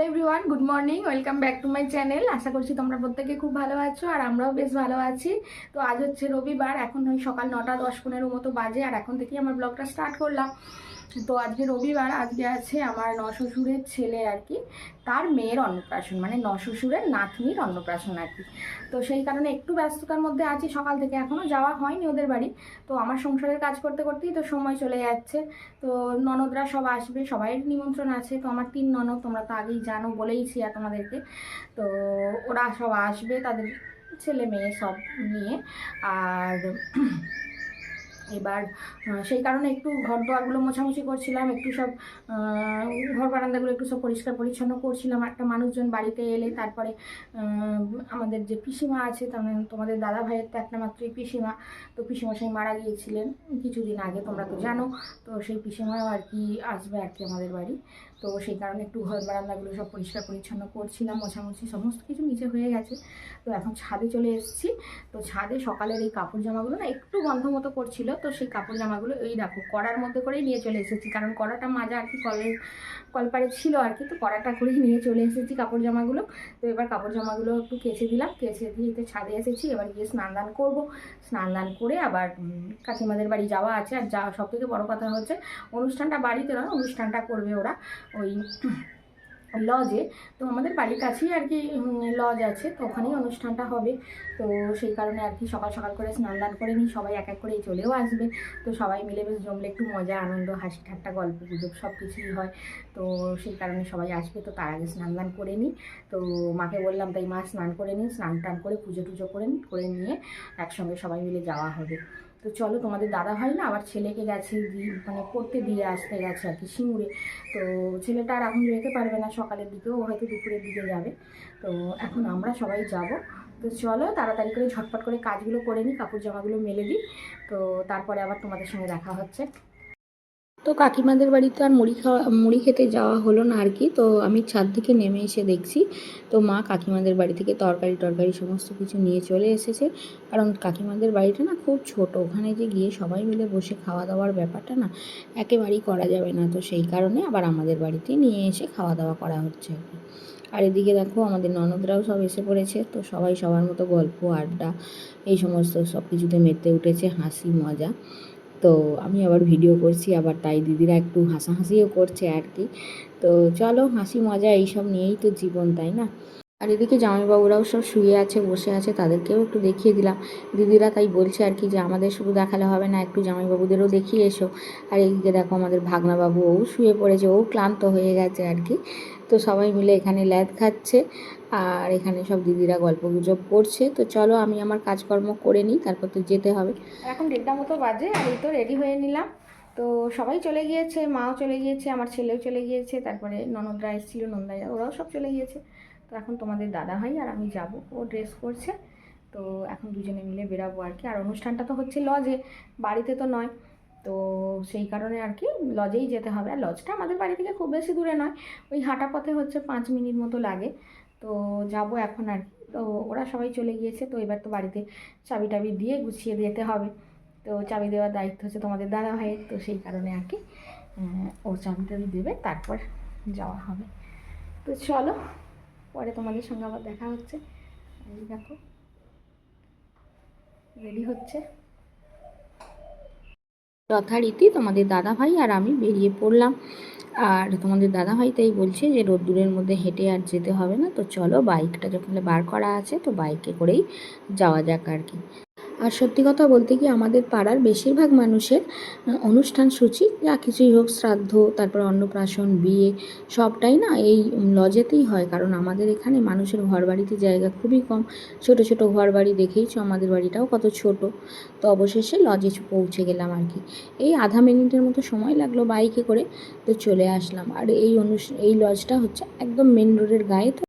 Hello everyone, good morning, welcome back to my channel. আশা করছি তোমরা প্রত্যেকে খুব ভালো আছো আর আমরাও বেশ ভালো আছি। তো আজ হচ্ছে রবিবার, এখন ওই সকাল নটা দশ পনেরো মতো বাজে আর এখন থেকেই আমার ব্লগটা স্টার্ট করলাম। তো আজকে রবিবার, আজকে আছে আমার নশ্বশুরের ছেলে আর কি। তার মেয়ের অন্নপ্রাশন মানে নশ্বশুরের নাতনির অন্নপ্রাশন আর কি। তো সেই কারণে একটু ব্যস্ততার মধ্যে আছি, সকাল থেকে এখনও যাওয়া হয়নি ওদের বাড়ি। তো আমার সংসারের কাজ করতে করতেই তো সময় চলে যাচ্ছে। তো ননদরা সব আসবে, সবাই নিমন্ত্রণ আছে। তো আমার তিন ননদ, তোমরা তো আগেই জানো, বলেইছি আর তোমাদেরকে। তো ওরা সব আসবে, তাদের ছেলে মেয়ে সব নিয়ে। আর এবার সেই কারণে একটু ঘর দোয়ারগুলো মোছামুছি করছিলাম, একটু সব ঘর বারান্দাগুলো একটু সব পরিষ্কার পরিচ্ছন্ন করছিলাম। একটা মানুষজন বাড়িতে এলে তারপরে আমাদের যে পিসিমা আছে, তার মানে তোমাদের দাদা ভাইয়ের তো একটা মাত্রই পিসিমা, তো পিসিমা সেই মারা গিয়েছিলেন কিছুদিন আগে, তোমরা তো জানো। তো সেই পিসিমাও আর কি আসবে আর কি আমাদের বাড়ি। তো সেই কারণে একটু ঘর বারান্দাগুলো সব পরিষ্কার পরিচ্ছন্ন করছিলাম, মোছামুছি সমস্ত কিছু নিচে হয়ে গেছে। তো এখন ছাদে চলে এসেছি। তো ছাদে সকালের এই কাপড় জামাগুলো না একটু গন্ধ মতো করছিল। তো সেই কাপড় জামাগুলো এই দেখো কড়ার মধ্যে করেই নিয়ে চলে এসেছি। কারণ কড়াটা মাজা আর কি কলের কলপারে ছিল আর কি, তো কড়াটা করেই নিয়ে চলে এসেছি কাপড় জামাগুলো। তো এবার কাপড় জামাগুলো একটু কেচে দিলাম, কেচে দিয়ে তো ছাদে এসেছি, এবার গিয়ে স্নান দান করব। স্নান দান করে আবার কাকিমাদের বাড়ি যাওয়া আছে, আর যাওয়া সব থেকে বড়ো কথা হচ্ছে অনুষ্ঠানটা বাড়িতে নয়, অনুষ্ঠানটা করবে ওরা। ওই লজে, তো আমাদের বাড়ির কাছেই আর কি লজ আছে, তো ওখানেই অনুষ্ঠানটা হবে। তো সেই কারণে আর কি সকাল সকাল করে স্নান দান করে নিই, সবাই এক এক করে চলেও আসবে। তো সবাই মিলে বেশ জমলে একটু মজা, আনন্দ, হাসি ঠাট্টা, গল্প গুজব সব কিছুই হয়। তো সেই কারণে সবাই আসবে, তো তার আগে স্নান দান করে নিই। তো মাকে বললাম, তাই মা স্নান করে নিই স্নান টান করে পুজো টুজো করে করে নিয়ে একসঙ্গে সবাই মিলে যাওয়া হবে। তো চলো, তোমাদের দাদা ভাই না আবার ছেলেকে গেছে মানে পড়তে দিয়ে আসতে গেছে আর কি সিঙ্গুরে। তো ছেলেটা আর এখন যেতে পারবে না সকালের দিকেও হয়তো দুপুরের দিকে যাবে। তো এখন আমরা সবাই যাব। তো চলো, তাড়াতাড়ি করে ঝটপট করে কাজগুলো করে নিই কাপড় জামাগুলো মেলে দিই। তো তারপরে আবার তোমাদের সঙ্গে দেখা হচ্ছে। তো কাকিমাদের বাড়িতে আর মুড়ি খাওয়া, মুড়ি খেতে যাওয়া হলো না আর কি। তো আমি ছাদ থেকে নেমে এসে দেখছি, তো মা কাকিমাদের বাড়ি থেকে তরকারি টরকারি সমস্ত কিছু নিয়ে চলে এসেছে। কারণ কাকিমাদের বাড়িটা না খুব ছোট, ওখানে যে গিয়ে সবাই মিলে বসে খাওয়া দাওয়ার ব্যাপারটা না একেবারেই করা যাবে না। তো সেই কারণে আবার আমাদের বাড়িতে নিয়ে এসে খাওয়া দাওয়া করা হচ্ছে আর কি। আর এদিকে দেখো আমাদের ননদরাও সব এসে পড়েছে, তো সবাই সবার মতো গল্প, আড্ডা, এই সমস্ত সব কিছুতে মেতে উঠেছে, হাসি, মজা। তো আমি আবার ভিডিও করছি, আবার তাই দিদিরা একটু হাসাহাসিও করছে আর কি তো চলো হাসি মজা এইসব নিয়েই তো জীবন, তাই না? আর এদিকে জামাইবাবুরাও সব শুয়ে আছে, বসে আছে, তাদেরকেও একটু দেখিয়ে দিলাম। দিদিরা তাই বলছে আর কি যে, আমাদের শুধু দেখালে হবে না, একটু জামাইবাবুদেরও দেখিয়ে এসো। আর এদিকে দেখো আমাদের ভাগনাবাবু, ও শুয়ে পড়েছে, ও ক্লান্ত হয়ে গেছে আর কি তো সবাই মিলে এখানে ল্যাদ খাচ্ছে। আর এখানে সব দিদিরা গল্প গুজব করছে। তো চলো আমি আমার কাজকর্ম করে নিই, তারপর তো যেতে হবে। এখন দেড়টা মতো বাজে, আর এই তো রেডি হয়ে নিলাম। তো সবাই চলে গিয়েছে, মাও চলে গিয়েছে, আমার ছেলেও চলে গিয়েছে, তারপরে ননদরা এসেছিল নন্দাইরা ওরাও সব চলে গিয়েছে। তো এখন তোমাদের দাদা ভাই আর আমি যাব, ও ড্রেস করছে। তো এখন দুজনে মিলে বেরাবো আর কি। আর অনুষ্ঠানটা তো হচ্ছে লজে বাড়িতে তো নয়। তো সেই কারণে আর কি লজেই যেতে হবে। আর লজটা আমাদের বাড়ি থেকে খুব বেশি দূরে নয়, ওই হাঁটা পথে হচ্ছে পাঁচ মিনিট মতো লাগে। তো যাব এখন আর তো ওরা সবাই চলে গিয়েছে, তো এবার তো বাড়িতে চাবি টাবি দিয়ে গুছিয়ে যেতে হবে। তো চাবি দেওয়ার দায়িত্ব হচ্ছে তোমাদের দাদা ভাইয়ের তো সেই কারণে আর কি ও চাবি টাবি দেবে, তারপর যাওয়া হবে। তো চলো, পরে তোমাদের সঙ্গে আবার দেখা হচ্ছে। দেখো রেডি হচ্ছে। যথারীতি তোমাদের দাদাভাই আর আমি বেরিয়ে পড়লাম। আর তোমাদের দাদাভাই তাই বলছে যে, রোদ্দুরের মধ্যে হেঁটে আর যেতে হবে না। তো চলো বাইকটা যখন বার করা আছে, তো বাইকে করেই যাওয়া যাক আর কি। আর সত্যি কথা বলতে কি আমাদের পাড়ার বেশিরভাগ মানুষের অনুষ্ঠান সূচি যা কিছুই হোক, শ্রাদ্ধ, তারপর অন্নপ্রাশন, বিয়ে, সবটাই না এই লজেতেই হয়। কারণ আমাদের এখানে মানুষের ঘর বাড়িতে জায়গা খুবই কম। ছোট ছোট ঘর বাড়ি দেখেইছো আমাদের বাড়িটাও কত ছোট। তো অবশেষে লজে পৌঁছে গেলাম আর কি। এই আধা মিনিটের মতো সময় লাগল বাইকে করে, তো চলে আসলাম। আর এই অনুষ, এই লজটা হচ্ছে একদম মেন রোডের গায়ে তো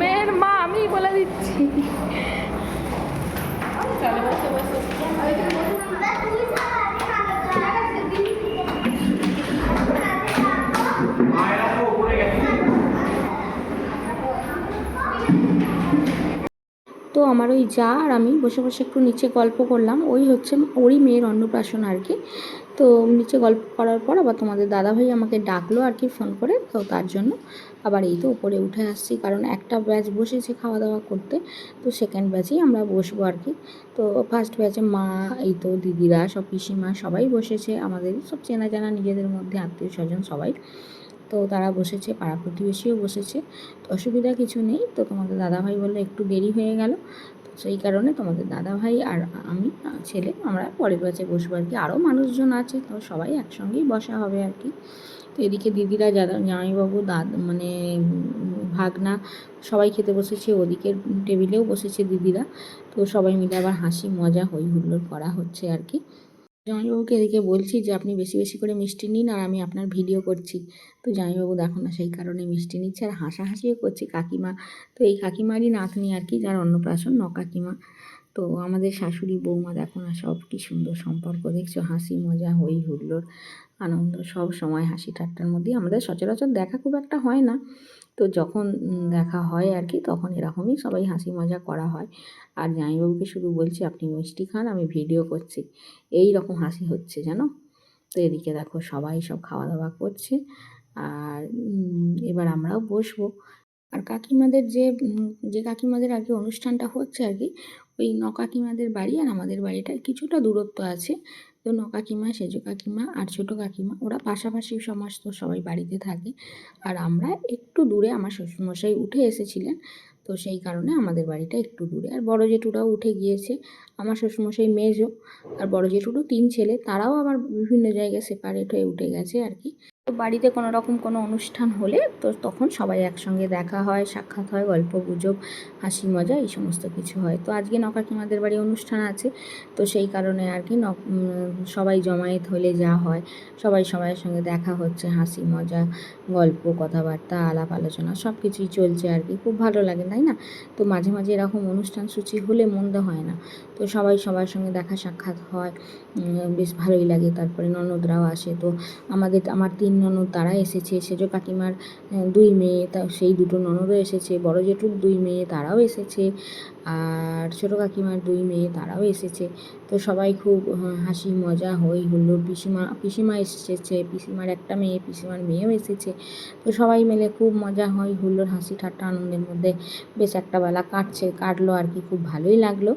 মেয়ের মা আমি বলে দিচ্ছি তো আমার ওই যা আর আমি বসে বসে একটু নিচে গল্প করলাম, ওই হচ্ছে ওরই মেয়ের অন্নপ্রাশন আর কি। তো নিচে গল্প করার পর আবার তোমাদের দাদাভাই আমাকে ডাকলো আর কি ফোন করে, তো তার জন্য আবার এই তো উপরে উঠে আসছি, কারণ একটা ব্যাচ বসেছে খাওয়া দাওয়া করতে, তো সেকেন্ড ব্যাচেই আমরা বসবো আর কি। তো ফার্স্ট ব্যাচে মা, এই তো দিদিরা, সব পিসিমা সবাই বসেছে, আমাদের সব চেনা জানা নিজেদের মধ্যে আত্মীয় স্বজন সবাই। তো তারা বসেছে, পাড়া প্রতিবেশীও বসেছে। তো অসুবিধা কিছু নেই। তো তোমাদের দাদাভাই বলল একটু দেরি হয়ে গেল। তো সেই কারণে তোমাদের দাদাভাই আর আমি ছেলে আমরা পরের ব্যাচে বসবো আর কি। আরও মানুষজন আছে, তো সবাই একসঙ্গেই বসা হবে আর কি। তো এদিকে দিদিরা যারা জামাইবাবু, দাদ মানে ভাগনা সবাই খেতে বসেছে। ওদিকে টেবিলেও বসেছে দিদিরা। তো সবাই মিলে আবার হাসি মজা, হই হুল্লোড় করা হচ্ছে আর কি। জামাইবাবুকে এদিকে বলছি যে, আপনি বেশি বেশি করে মিষ্টি নিন আর আমি আপনার ভিডিও করছি। তো জামাইবাবু দেখো না, সেই কারণে মিষ্টি নিচ্ছে আর হাসাহাসিও করছি কাকিমা। তো এই কাকিমারই নাতনি আর কি, যার অন্নপ্রাশন ন কাকিমা তো আমাদের শাশুড়ি, বৌমা দেখো না, সব কি সুন্দর সম্পর্ক। দেখছ, হাসি, মজা হই হুল্লোড়, আনন্দ, সব সময় হাসি ঠাট্টার মধ্যেই। আমাদের সচরাচর দেখা খুব একটা হয় না। তো যখন দেখা হয় আর কি তখন এরকমই সবাই হাসি মজা করা হয়। আর জামাইবাবুকে শুধু বলছি, আপনি মিষ্টি খান, আমি ভিডিও করছি। এই রকম হাসি হচ্ছে, জানো? তো এদিকে দেখো সবাই সব খাওয়া দাওয়া করছে। আর এবার আমরাও বসবো। আর কাকিমাদের যে যে কাকিমাদের আর কি অনুষ্ঠানটা হচ্ছে আর কি ওই ন কাকিমাদের বাড়ি আর আমাদের বাড়িটার কিছুটা দূরত্ব আছে। তো ন কাকিমা, সেজো কাকিমা আর ছোটো কাকিমা, ওরা পাশাপাশি সমস্ত সবাই বাড়িতে থাকে। আর আমরা একটু দূরে, আমার শ্বশুরমশাই উঠে এসেছিলেন, তো সেই কারণে আমাদের বাড়িটা একটু দূরে। আর বড় জেঠুরাও উঠে গিয়েছে, আমার শ্বশুরমশাই মেজো, আর বড় জেঠুরও তিন ছেলে, তারাও আবার বিভিন্ন জায়গায় সেপারেট হয়ে উঠে গেছে আর কি। তো বাড়িতে কোনো রকম কোনো অনুষ্ঠান হলে তো তখন সবাই একসঙ্গে দেখা হয়, সাক্ষাৎ হয়, গল্প গুজব, হাসি মজা এই সমস্ত কিছু হয়। তো আজকে নকাকিমাদের বাড়ি অনুষ্ঠান আছে, তো সেই কারণে আর কি সবাই জমায়েত হলে যা হয়, সবাই সবাইয়ের সঙ্গে দেখা হচ্ছে, হাসি মজা, গল্প, কথাবার্তা, আলাপ আলোচনা সব কিছুই চলছে আর কি। খুব ভালো লাগে, তাই না? তো মাঝে মাঝে এরকম অনুষ্ঠান সূচি হলে মন্দ হয় না। তো সবাই সবার সঙ্গে দেখা সাক্ষাৎ হয় বেশ ভালোই লাগে। তারপরে ননদরাও আসে। তো আমাদের, আমার তিন ননদ তারা এসেছে। সেজো কাকিমার দুই মেয়ে, তা সেই দুটো ননদও এসেছে। বড় জেঠুর দুই মেয়ে তারাও এসেছে। আর ছোটো কাকিমার দুই মেয়ে তারাও এসেছে। তো সবাই খুব হাসি, মজা, হই, হুল্লোড়, পিসিমা পিসিমা এসেছে, পিসিমার একটা মেয়ে, পিসিমার মেয়েও এসেছে। তো সবাই মিলে খুব মজা হয় হুল্লোড়, হাসি, ঠাট্টা, আনন্দের মধ্যে বেশ একটা বেলা কাটছে, কাটলো আর কি, খুব ভালোই লাগল।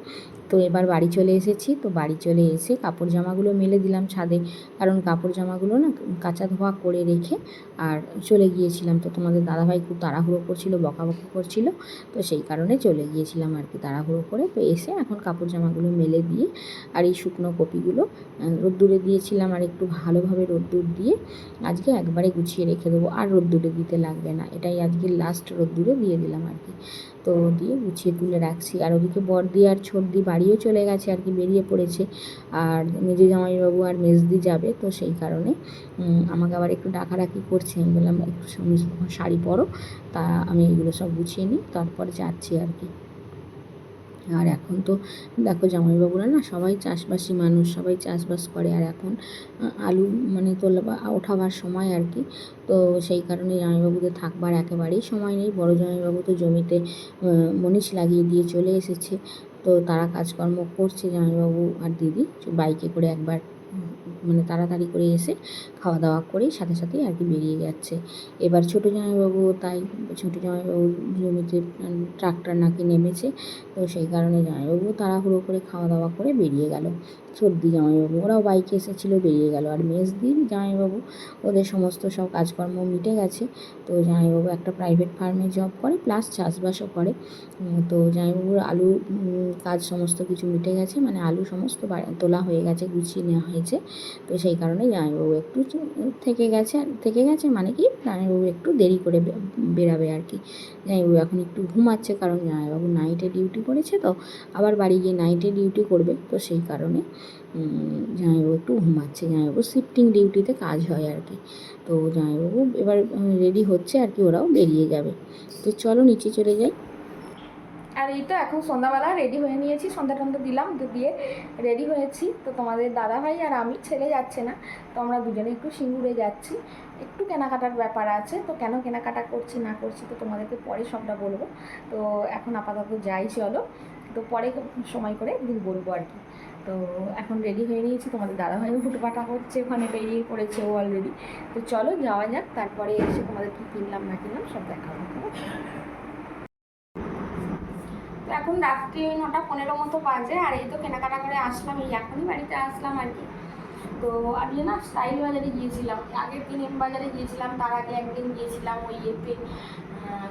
তো এবার বাড়ি চলে এসেছি। তো বাড়ি চলে এসে কাপড় জামাগুলো মেলে দিলাম ছাদে। কারণ কাপড় জামাগুলো না কাঁচা ধোয়া করে রেখে আর চলে গিয়েছিলাম। তো তোমাদের দাদাভাই খুব তাড়াহুড়ো করছিল, বকাবকি করছিল। তো সেই কারণে চলে গিয়েছিলাম আর কি তাড়াহুড়ো করে। তো এসে এখন কাপড় জামাগুলো মেলে দিয়ে আর এই শুকনো কপিগুলো রোদ্দুরে দিয়েছিলাম আর একটু ভালোভাবে রোদ্দুর দিয়ে আজকে একবারে গুছিয়ে রেখে দেবো। আর রোদ্দুরে দিতে লাগবে না, এটাই আজকে লাস্ট রোদ্দুরে দিয়ে দিলাম আর কি। তো দিয়ে গুছিয়ে তুলে রাখছি। আর ওদিকে বর্দি আর ছোটদি বাড়িও চলে গেছে আর কি, বেরিয়ে পড়েছে। আর মেজো জামাইবাবু আর মেজদি যাবে। তো সেই কারণে আমাকে আবার একটু ডাকাডাকি করছে। আমি বললাম, একটু শাড়ি পরো। তা আমি এগুলো সব গুছিয়ে নিই, তারপরে যাচ্ছি আর কি। আর এখন তো দেখো জামাইবাবুরা না সবাই চাষবাসী মানুষ, সবাই চাষবাস করে। আর এখন আলু মানে তোলা ওঠাবার সময় আর কি। তো সেই কারণে জামাইবাবুদের থাকবার একেবারেই সময় নেই। বড় জামাইবাবু তো জমিতে মনীষ লাগিয়ে দিয়ে চলে এসেছে। তো তারা কাজকর্ম করছে জামাইবাবু আর দিদি। বাইকে করে একবার মানে তাড়াতাড়ি করে এসে খাওয়া দাওয়া করে সাথে সাথেই আর কি বেরিয়ে যাচ্ছে। এবার ছোটো জামাইবাবু তাই ছোটো জামাইবাবু জমিতে ট্রাক্টর নাকি নেমেছে, তো সেই কারণে জামাইবাবু তাড়াহুড়ো করে খাওয়া দাওয়া করে বেরিয়ে গেল। সর্দি জামাইবাবু। ওরাও বাইকে এসেছিল, বেরিয়ে গেল। আর মেজদি জামাইবাবু, ওদের সমস্ত সব কাজকর্ম মিটে গেছে। তো জামাইবাবু একটা প্রাইভেট ফার্মে জব করে প্লাস চাষবাসও করে। তো জামাইবাবুর আলু কাজ সমস্ত কিছু মিটে গেছে। মানে আলু সমস্ত তোলা হয়ে গেছে, গুছিয়ে নেওয়া হয়েছে। তো সেই কারণে জামাইবাবু একটু থেকে গেছে, আর থেকে গেছে মানে কি, জামাইবাবু একটু দেরি করে বেরাবে আর কি। জামাইবাবু এখন একটু ঘুমাচ্ছে, কারণ জামাইবাবু নাইটে ডিউটি করেছে তো, আবার বাড়ি গিয়ে নাইটে ডিউটি করবে। তো সেই কারণে জামাইবাবু একটু ঘুমাচ্ছে। জামাইবাবু শিফটিং ডিউটিতে কাজ হয় আর কি। তো জামাইবাবু এবার রেডি হচ্ছে আর কি, ওরাও বেরিয়ে যাবে। তো চলো নিচে চলে যাই। আর এই তো এখন সন্ধ্যাবেলা রেডি হয়ে নিয়েছি, সন্ধ্যা টন্ধা দিলাম দিয়ে রেডি হয়েছি। তো তোমাদের দাদাভাই আর আমি ছেলে যাচ্ছে না, তো আমরা দুজনে একটু সিঙ্গুরে যাচ্ছি। একটু কেনাকাটার ব্যাপার আছে, তো কেন কেনাকাটা করছি, না করছি, তো তোমাদেরকে পরে সবটা বলব। তো এখন আপাতত যাই, চলো। তো পরে সময় করে একদিন বলব আর কি। তো এখন রেডি হয়ে নিয়েছি, তোমাদের দাদা দাদাভাইও হুটোপাটা করছে, ওখানে বেরিয়ে পড়েছে ও অলরেডি তো চলো যাওয়া যাক, তারপরে এসে তোমাদের কী কিনলাম না কিনলাম, সব দেখাবো? তো এখন রাত্রি নটা পনেরো মতো বাজে, আর এই তো কেনাকাটা করে আসলাম, এই এখনই বাড়িতে আসলাম আর কি। তো আজকে না স্টাইল বাজারে গিয়েছিলাম, আগের দিন এম বাজারে গিয়েছিলাম, তার আগে একদিন গিয়েছিলাম ওই ইয়েতে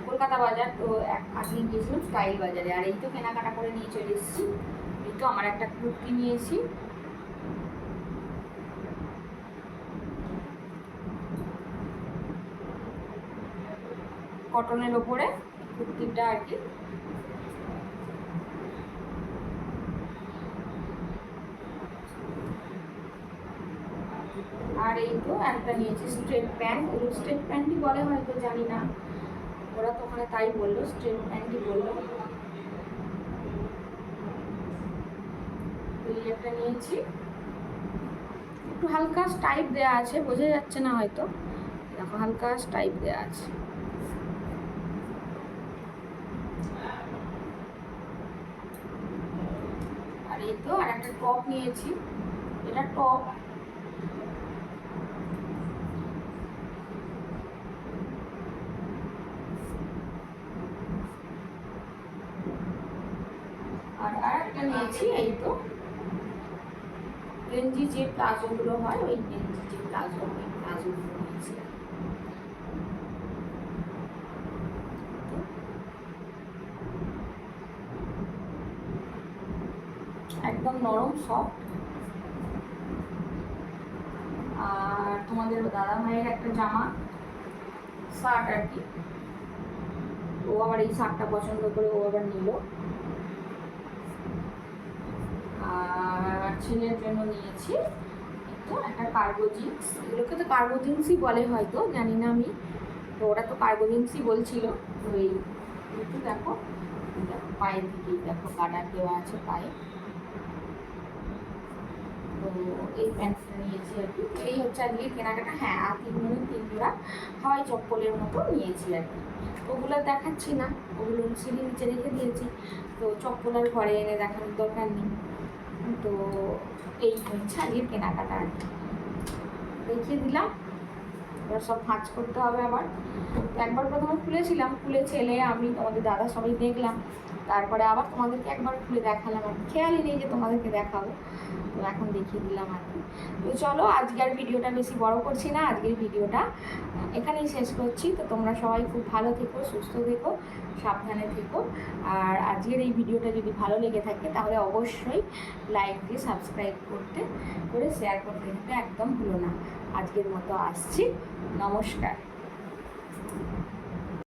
কলকাতা বাজার, তো আজকে গিয়েছিলাম স্টাইল বাজারে, আর এই তো কেনাকাটা করে নিয়ে চলে এসেছি। তো আমার একটা কুর্তি নিয়েছি। কটনের ওপরে কুর্তিটা আর কি। আর এই তো একটা নিয়েছি স্ট্রেট প্যান্ট স্ট্রেট প্যান্টই বলে হয়তো, জানি না। ওরা তো ওখানে তাই বলল স্ট্রেট প্যান্টই বলল। এই নিয়েছি। একটু হালকা টাইপ দেওয়া আছে, বোঝা যাচ্ছে না হয়তো। দেখো, হালকা টাইপ দেওয়া আছে। আর এই তো, আর একটা টপ নিয়েছি। এটা টপ আর আরেকটা নিয়েছি, এই তো। গেঞ্জি যে প্লাজোগুলো হয়, ওই গেঞ্জি যে প্লাজো, ওই প্লাজোগুলো নিয়েছি একদম নরম সফট আর তোমাদের দাদা ভাইয়ের একটা জামা, শার্ট আর কি। ও আবার এই শার্টটা পছন্দ করে ও আবার নিল। আর ছেলের জন্য নিয়েছি তো একটা কার্গো এগুলোকে তো কার্গো জিন্সই বলে হয়তো, জানি না আমি। তো ওরা তো কার্গো জিন্সই বলছিল। তো এই একটু দেখো দেখো পায়ের দিকেই দেখো কাটার দেওয়া আছে পায়ে। তো এই প্যান্টটা নিয়েছি আর কি। এই হচ্ছে আজকে কেনাকাটা। হ্যাঁ আর তিন মিনিট তিন জোড়া হাওয়াই চপ্পলের মতো নিয়েছি আর কি। ওগুলো দেখাচ্ছি না, ওগুলো সিঁড়ি নিচে রেখে দিয়েছি। তো চপ্পল আর ঘরে এনে দেখানোর দরকার নেই। তো এই হচ্ছে আজকে কেনাকাটা আর দেখিয়ে দিলাম। এবার সব ভাঁজ করতে হবে আবার। একবার প্রথমে খুলেছিলাম, খুলে ছেলে আমি তোমাদের দাদা সবাই দেখলাম। তারপরে আবার তোমাদেরকে একবার খুলে দেখালাম। আর খেয়ালই নেই যে তোমাদেরকে দেখাবো। তো এখন দেখিয়ে দিলাম আর কি। তো চলো, আজকের ভিডিওটা বেশি বড় করছি না, আজকের ভিডিওটা এখানেই শেষ করছি। তো তোমরা সবাই খুব ভালো থেকো, সুস্থ থেকো, সাবধানে থেকো। আর আজকের এই ভিডিওটা যদি ভালো লেগে থাকে, তাহলে অবশ্যই লাইক দিয়ে সাবস্ক্রাইব করতে, করে শেয়ার করতে দিতে একদম ভুলো না। আজকের মতো আসছি। নমস্কার।